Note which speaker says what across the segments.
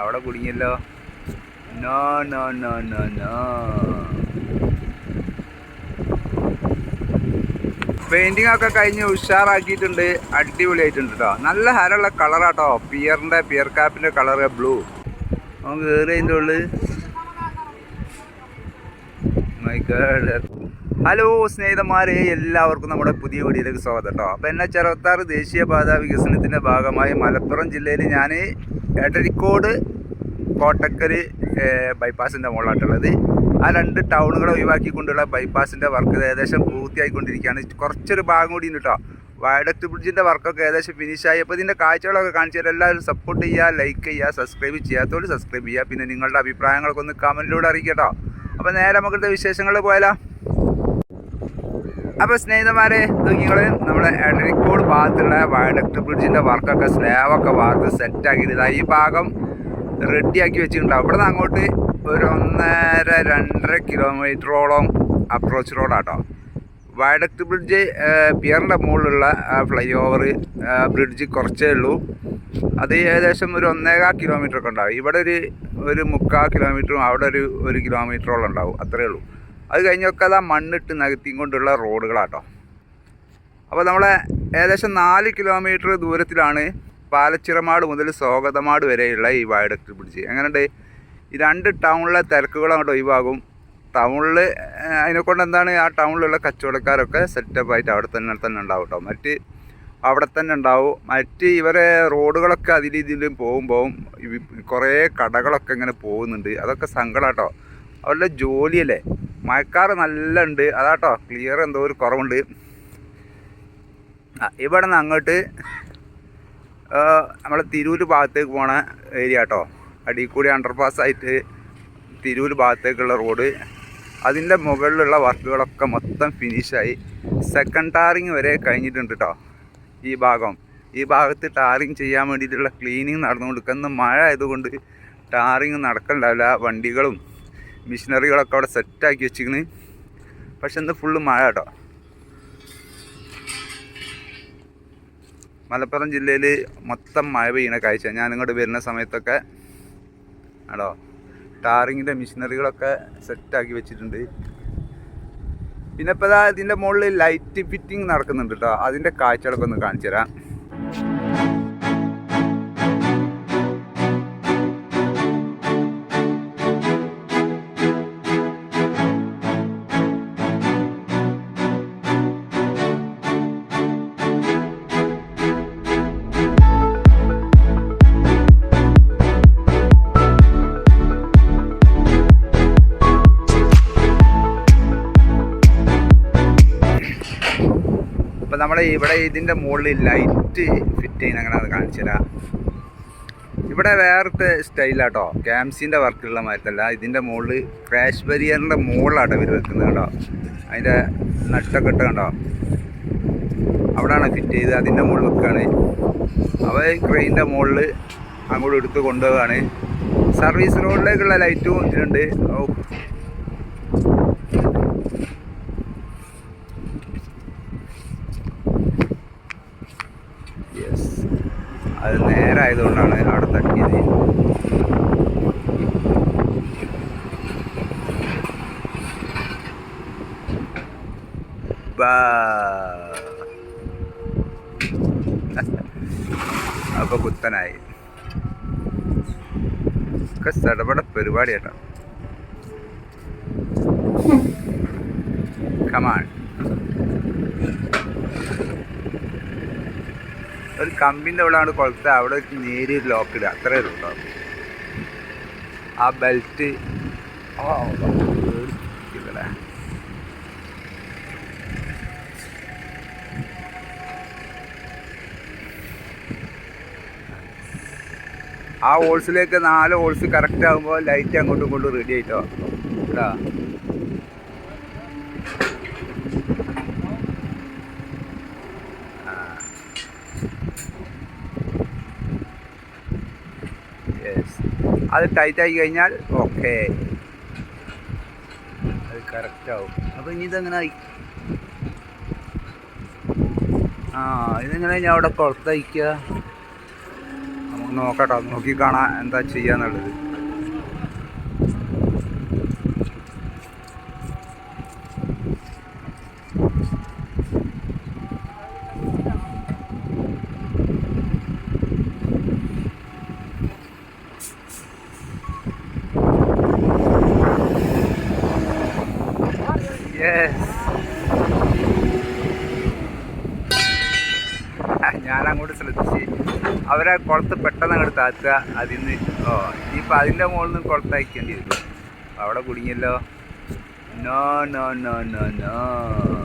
Speaker 1: അവിടെ കുടുങ്ങിയല്ലോ. No no no no no painting ഒക്കെ കഴിഞ്ഞ് ഉഷാറാക്കിയിട്ടുണ്ട്. അടിപൊളിയായിട്ടുണ്ട് കേട്ടോ നല്ല ഹരമുള്ള കളറാട്ടോ പിയറിന്റെ പിയർ കാപ്പിന്റെ കളർ ബ്ലൂ നമുക്ക് കയറി അതിന്റെ ഉള്ളിൽ. മൈ ഹലോ സ്നേഹിതന്മാരെ. എല്ലാവർക്കും നമ്മുടെ പുതിയ വീഡിയോയിലേക്ക് സ്വാഗതം കേട്ടോ അപ്പോൾ എന്നെ ചെറുത്താറ് ദേശീയപാത വികസനത്തിന്റെ ഭാഗമായി മലപ്പുറം ജില്ലയിൽ ഞാൻ എടരിക്കോട് കോട്ടക്കര് ബൈപ്പാസിന്റെ മുകളിലായിട്ടുള്ളത്. ആ രണ്ട് ടൗണുകളെ ഒഴിവാക്കിക്കൊണ്ടുള്ള ബൈപ്പാസിന്റെ വർക്ക് ഏകദേശം പൂർത്തിയായിക്കൊണ്ടിരിക്കുകയാണ്. കുറച്ചൊരു ഭാഗം കൂടി ഉണ്ട് കേട്ടോ വയഡക്ട് ബ്രിഡ്ജിന്റെ വർക്കൊക്കെ ഏകദേശം ഫിനിഷായി അപ്പോൾ ഇതിന്റെ കാഴ്ചകളൊക്കെ കാണിച്ചു തരാം. എല്ലാവരും സപ്പോർട്ട് ചെയ്യുക ലൈക്ക് ചെയ്യുക സബ്സ്ക്രൈബ് ചെയ്യാത്തവർ സബ്സ്ക്രൈബ് ചെയ്യുക. പിന്നെ നിങ്ങളുടെ അഭിപ്രായങ്ങളൊക്കെ ഒന്ന് കമന്റിലൂടെ അറിയിക്കട്ടോ കേട്ടോ അപ്പോൾ നേരെ നമുക്കിത്തെ വിശേഷങ്ങൾ പോയാലോ. അപ്പോൾ സ്നേഹിതന്മാരെ നിങ്ങൾ നമ്മുടെ എടരിക്കോട് ഭാഗത്തുള്ള വയഡക്ട് ബ്രിഡ്ജിന്റെ വർക്കൊക്കെ സ്ലാബൊക്കെ വാർത്ത് സെറ്റാക്കിയിട്ട് ഈ ഭാഗം റെഡിയാക്കി വെച്ചിട്ടുണ്ടാവും ഇവിടെ നിന്ന് അങ്ങോട്ട് ഒരു ഒന്നര രണ്ടര കിലോമീറ്ററോളം അപ്രോച്ച് റോഡാട്ടോ വയഡക്ട് ബ്രിഡ്ജ് പിയറിന്റെ മുകളിലുള്ള ഫ്ലൈ ഓവർ ബ്രിഡ്ജ് കുറച്ചേ ഉള്ളൂ. അത് ഏകദേശം ഒരു ഒന്നേകാൽ കിലോമീറ്റർ ഒക്കെ ഉണ്ടാവും. ഇവിടെ ഒരു ഒരു മുക്കാൽ കിലോമീറ്ററും അവിടെ ഒരു ഒരു കിലോമീറ്ററോളം ഉണ്ടാവും. അത്രയേ ഉള്ളൂ. അത് കഴിഞ്ഞൊക്കെ അതാ മണ്ണിട്ട് നികത്തിയും കൊണ്ടുള്ള റോഡുകളാട്ടോ. അപ്പോൾ നമ്മളെ ഏകദേശം നാല് കിലോമീറ്റർ ദൂരത്തിലാണ് പാലച്ചിറമാട് മുതൽ സ്വാഗതമാട് വരെയുള്ള ഈ വയഡക്ട് ബ്രിഡ്ജ്. എങ്ങനെയുണ്ട്? ഈ രണ്ട് ടൗണിലെ തിരക്കുകൾ അങ്ങോട്ട് ഒഴിവാകും. ടൗണിൽ അതിനെക്കൊണ്ട് എന്താണ് ആ ടൗണിലുള്ള കച്ചവടക്കാരൊക്കെ സെറ്റപ്പായിട്ട് അവിടെ തന്നെ തന്നെ ഉണ്ടാവും കേട്ടോ മറ്റ് അവിടെ തന്നെ ഉണ്ടാവും. മറ്റ് ഇവരെ റോഡുകളൊക്കെ അതിൽ ഇതിലും പോകുമ്പോൾ കുറേ കടകളൊക്കെ ഇങ്ങനെ പോകുന്നുണ്ട്. അതൊക്കെ സങ്കടം കേട്ടോ അവരുടെ ജോലിയല്ലേ? മഴക്കാറ് നല്ല ഉണ്ട് അതാട്ടോ ക്ലിയർ എന്തോ ഒരു കുറവുണ്ട്. ഇവിടെ നിന്ന് അങ്ങോട്ട് നമ്മൾ തിരൂര് ഭാഗത്തേക്ക് പോണ ഏരിയ കേട്ടോ അടിക്കൂടി കൂടി അണ്ടർപാസ് ആയിട്ട് തിരൂര് ഭാഗത്തേക്കുള്ള റോഡ്. അതിന്റെ മുകളിലുള്ള വർക്കുകളൊക്കെ മൊത്തം ഫിനിഷായി സെക്കൻഡ് ടാറിങ് വരെ കഴിഞ്ഞിട്ടുണ്ട് കേട്ടോ ഈ ഭാഗം. ഈ ഭാഗത്ത് ടാറിങ് ചെയ്യാൻ വേണ്ടിയിട്ടുള്ള ക്ലീനിങ് നടന്നുകൊണ്ട് ഇന്ന് മഴ ആയതുകൊണ്ട് ടാറിങ് നടക്കണ്ടാവില്ല. വണ്ടികളും മിഷനറികളൊക്കെ അവിടെ സെറ്റാക്കി വെച്ചിരിക്കുന്നത് പക്ഷെ ഇന്ന് ഫുള്ള് മഴ കേട്ടോ. മലപ്പുറം ജില്ലയിൽ മൊത്തം മഴ പെയ്യണ കാഴ്ച ഞാൻ ഇങ്ങോട്ട് വരുന്ന സമയത്തൊക്കെ ആടോ ടാറിങ്ങിന്റെ മിഷനറികളൊക്കെ സെറ്റാക്കി വെച്ചിട്ടുണ്ട്. പിന്നെ ഇപ്പോൾ ഇതാ ഇതിന്റെ മുകളിൽ ലൈറ്റ് ഫിറ്റിംഗ് നടക്കുന്നുണ്ട് കേട്ടോ. അതിന്റെ കാഴ്ചകളൊക്കെ ഒന്ന് കാണിച്ചു തരാം നമ്മൾ ഇവിടെ ഇതിന്റെ മുകളിൽ ലൈറ്റ് ഫിറ്റ് ചെയ്യുന്ന അങ്ങനെ അത് കാണിച്ചു തരാം. ഇവിടെ വേറത്തെ സ്റ്റൈലാട്ടോ ക്യാംസിന്റെ വർക്കുള്ള മാറ്റല്ല ഇതിന്റെ മുകളിൽ ക്രാഷ് ബരിയറിന്റെ മുകളിലാട്ടോ ഇവർ വെക്കുന്നത് കേട്ടോ അതിന്റെ നട്ടൊക്കെ ഇട്ട് കണ്ടോ? അവിടെയാണ് ഫിറ്റ് ചെയ്ത് അതിന്റെ മുകളിൽ വെക്കുകയാണ് അവ ക്രെയിന്റെ മുകളിൽ അങ്ങോട്ട് എടുത്ത് കൊണ്ടുപോവുകയാണ്. സർവീസ് റോഡിലേക്കുള്ള ലൈറ്റും ഇതിനുണ്ട് ഓ അത് നേരായതുകൊണ്ടാണ് അവിടെ തട്ടിയത്. അപ്പൊ കുത്തനായി. ഒക്കെ സടപട പരിപാടി കേട്ടോ ഒരു കമ്പിന്റെ അവിടെ കൊളുത്ത അവിടെ വെച്ച് നേരിയ ലോക്ക് അത്രേ ഉള്ളൂ ആ ബെൽറ്റ് ആ ഹോൾസിലേക്ക് നാല് ഹോൾസ് കറക്റ്റ് ആകുമ്പോൾ ലൈറ്റ് അങ്ങോട്ടും ഇങ്ങോട്ടും റെഡി ആയിട്ടോ. കേട്ടോ അത് ടൈറ്റായി കഴിഞ്ഞാൽ ഓക്കെ അത് കറക്റ്റ് ആവും. അപ്പോൾ ഇനി ഇതെങ്ങനെ ആയി? ആ ഇതെങ്ങനെ ഞാൻ അവിടെ പുറത്തയക്കുക നമുക്ക് നോക്കട്ടോ നോക്കി കാണാൻ എന്താ ചെയ്യാന്നുള്ളത്. അങ്ങോട്ട് ശ്രദ്ധിച്ച്. അവരെ കുളത്ത് പെട്ടെന്ന് അങ്ങോട്ട് താത്തുക. അതിൽ നിന്ന് ഓ ഇനിയിപ്പോൾ അതിന്റെ മുകളിൽ നിന്ന് കുളത്തായിക്കേണ്ടി വരും. അവിടെ കുടുങ്ങിയല്ലോ. No no no no no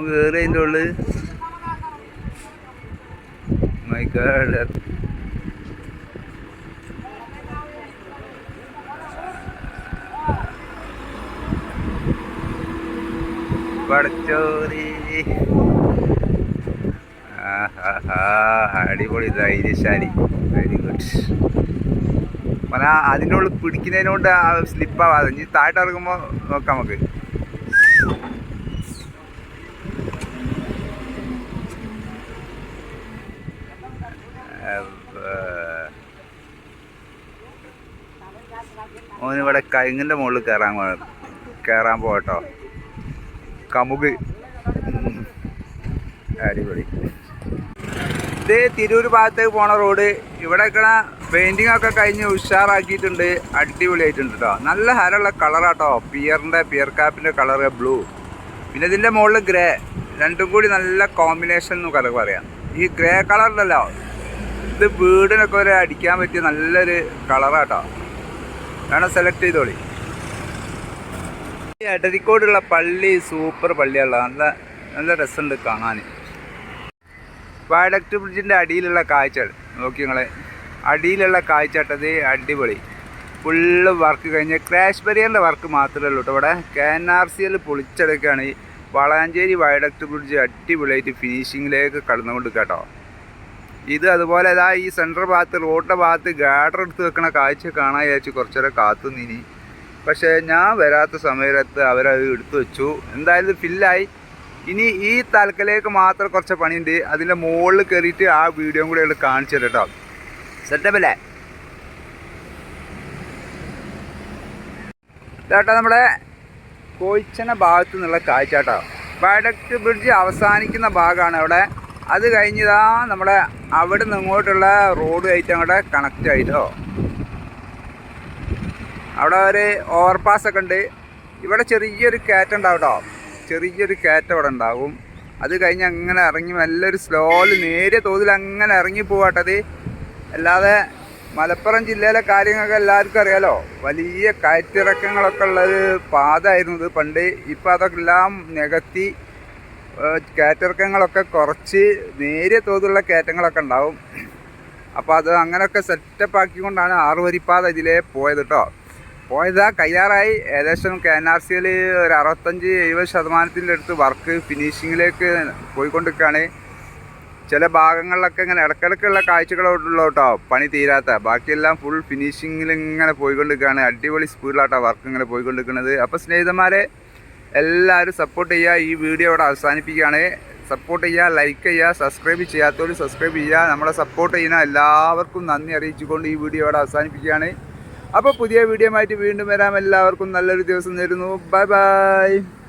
Speaker 1: അവൻ കയറി അതിന്റെ ഉള്ളിൽ മൈ പടച്ചോറി അടിപൊളി ധൈര്യശാലി വെരി ഗുഡ് അതിന്റെ ഉള്ളിൽ പിടിക്കുന്നതിനോണ്ട് സ്ലിപ്പാവാതെ ഇനി താഴ്ത്തിറങ്ങുമ്പോൾ നോക്കാം നമുക്ക്. ഓനിവിടെ കൈങ്ങിന്റെ മുകളിൽ കയറാൻ കയറാൻ പോകട്ടോ. കമുക്. അടിപൊളി. ഇത് തിരൂർ ഭാഗത്തേക്ക് പോണ റോഡ്. ഇവിടെ ഇക്കണ പെയിന്റിംഗ് ഒക്കെ കഴിഞ്ഞ് ഉഷാറാക്കിയിട്ടുണ്ട്. അടിപൊളിയായിട്ടുണ്ട് കേട്ടോ നല്ല ഹരമുള്ള കളറാട്ടോ. പിയറിന്റെ പിയർ കാപ്പിന്റെ കളറ് ബ്ലൂ. പിന്നെ ഇതിന്റെ മുകളിൽ ഗ്രേ. രണ്ടും കൂടി നല്ല കോമ്പിനേഷൻ എന്ന് പറയാം. ഈ ഗ്രേ കളറിലല്ലോ ഇത് വീടിനൊക്കെ ഒരു അടിക്കാൻ പറ്റിയ നല്ലൊരു കളറാട്ടോ. വേണം സെലക്ട് ചെയ്തോളി. ഈ എടരിക്കോടുള്ള പള്ളി സൂപ്പർ പള്ളിയുള്ള നല്ല നല്ല രസമുണ്ട് കാണാൻ. വയഡക്ട് ബ്രിഡ്ജിന്റെ അടിയിലുള്ള കാഴ്ച നോക്കി നിങ്ങളെ. അടിയിലുള്ള കാഴ്ചട്ടത് അടിപൊളി. ഫുള്ള് വർക്ക് കഴിഞ്ഞ് ക്രാഷ് ബരിയറിന്റെ വർക്ക് മാത്രമേ ഉള്ളൂ കേട്ടോ ഇവിടെ. K N R C L പൊളിച്ചെടുക്കുകയാണ് Valanchery viaduct bridge അടിപൊളിയായിട്ട് ഫിനിഷിങ്ങിലേക്ക് കടന്നുകൊണ്ട് കേട്ടോ ഇത് അതുപോലെ ഇതാ ഈ സെൻട്രൽ ഭാഗത്ത് റോഡിന്റെ ഭാഗത്ത് ഗാഡർ എടുത്ത് വെക്കണ കാഴ്ച കാണാൻ വിചാരിച്ച് കുറച്ചേരം കാത്തു നിനി പക്ഷേ ഞാൻ വരാത്ത സമയത്ത് അവരത് എടുത്തു വെച്ചു. എന്തായാലും ഫില്ലായി ഇനി ഈ തലക്കലേക്ക് മാത്രം കുറച്ച് പണിയുണ്ട്. അതിന്റെ മുകളിൽ കയറിയിട്ട് ആ വീഡിയോ കൂടെ ഉള്ളത് കാണിച്ചു തരാം കേട്ടോ. സെറ്റപ്പ് അല്ലേ? ചേട്ടാ നമ്മുടെ കോയിച്ചന ഭാഗത്തു നിന്നുള്ള കാഴ്ച കേട്ടോ. വയഡക്ട് ബ്രിഡ്ജ് അവസാനിക്കുന്ന ഭാഗമാണ് അവിടെ. അത് കഴിഞ്ഞതാ നമ്മുടെ അവിടെ നിന്ന് ഇങ്ങോട്ടുള്ള റോഡ് ആയിട്ട് അങ്ങോട്ട് കണക്റ്റ് ആയിട്ടോ അവിടെ ഒരു ഓവർപാസ് ഒക്കെ ഉണ്ട്. ഇവിടെ ചെറിയൊരു കയറ്റം ഉണ്ടാവും കേട്ടോ ചെറിയൊരു കയറ്റം അവിടെ ഉണ്ടാവും. അത് കഴിഞ്ഞ് അങ്ങനെ ഇറങ്ങി നല്ലൊരു സ്ലോയിൽ നേരിയ തോതിൽ അങ്ങനെ ഇറങ്ങി പോവാട്ടത് അല്ലാതെ മലപ്പുറം ജില്ലയിലെ കാര്യങ്ങളൊക്കെ എല്ലാവർക്കും അറിയാലോ. വലിയ കയറ്റിറക്കങ്ങളൊക്കെ ഉള്ളൊരു പാതയായിരുന്നു ഇത് പണ്ട്. ഇപ്പം അതൊക്കെ എല്ലാം നികത്തി കയറ്റിറക്കങ്ങളൊക്കെ കുറച്ച് നേരിയ തോതിലുള്ള കയറ്റങ്ങളൊക്കെ ഉണ്ടാവും. അപ്പോൾ അത് അങ്ങനെയൊക്കെ സെറ്റപ്പ് ആക്കിക്കൊണ്ടാണ് ആറുവരിപ്പാത ഇതിലെ പോയത് കേട്ടോ പോയത് കയ്യാറായി. ഏകദേശം കെ എൻ ആർ സിയിൽ ഒരു അറുപത്തഞ്ച് എഴുപത് ശതമാനത്തിന്റെ അടുത്ത് വർക്ക് ഫിനിഷിങ്ങിലേക്ക് പോയിക്കൊണ്ടിരിക്കുകയാണ്. ചില ഭാഗങ്ങളിലൊക്കെ ഇങ്ങനെ ഇടക്കിടക്കുള്ള കാഴ്ചകളോട്ടുള്ള കേട്ടോ പണി തീരാത്ത. ബാക്കിയെല്ലാം ഫുൾ ഫിനിഷിങ്ങിൽ ഇങ്ങനെ പോയിക്കൊണ്ടിരിക്കുകയാണ്. അടിപൊളി സ്പീഡിലാട്ടോ വർക്ക് ഇങ്ങനെ പോയിക്കൊണ്ടിരിക്കുന്നത്. അപ്പോൾ സ്നേഹിതന്മാരെ എല്ലാവരും സപ്പോർട്ട് ചെയ്യുക. ഈ വീഡിയോ ഇവിടെ അവസാനിപ്പിക്കുകയാണ്. സപ്പോർട്ട് ചെയ്യുക ലൈക്ക് ചെയ്യുക സബ്സ്ക്രൈബ് ചെയ്യാത്തവർ സബ്സ്ക്രൈബ് ചെയ്യുക. നമ്മളെ സപ്പോർട്ട് ചെയ്യുന്ന എല്ലാവർക്കും നന്ദി അറിയിച്ചുകൊണ്ട് ഈ വീഡിയോ ഇവിടെ അവസാനിപ്പിക്കുകയാണ്. അപ്പോൾ പുതിയ വീഡിയോ ആയിട്ട് വീണ്ടും വരാം. എല്ലാവർക്കും നല്ലൊരു ദിവസം തരുന്നു. Bye bye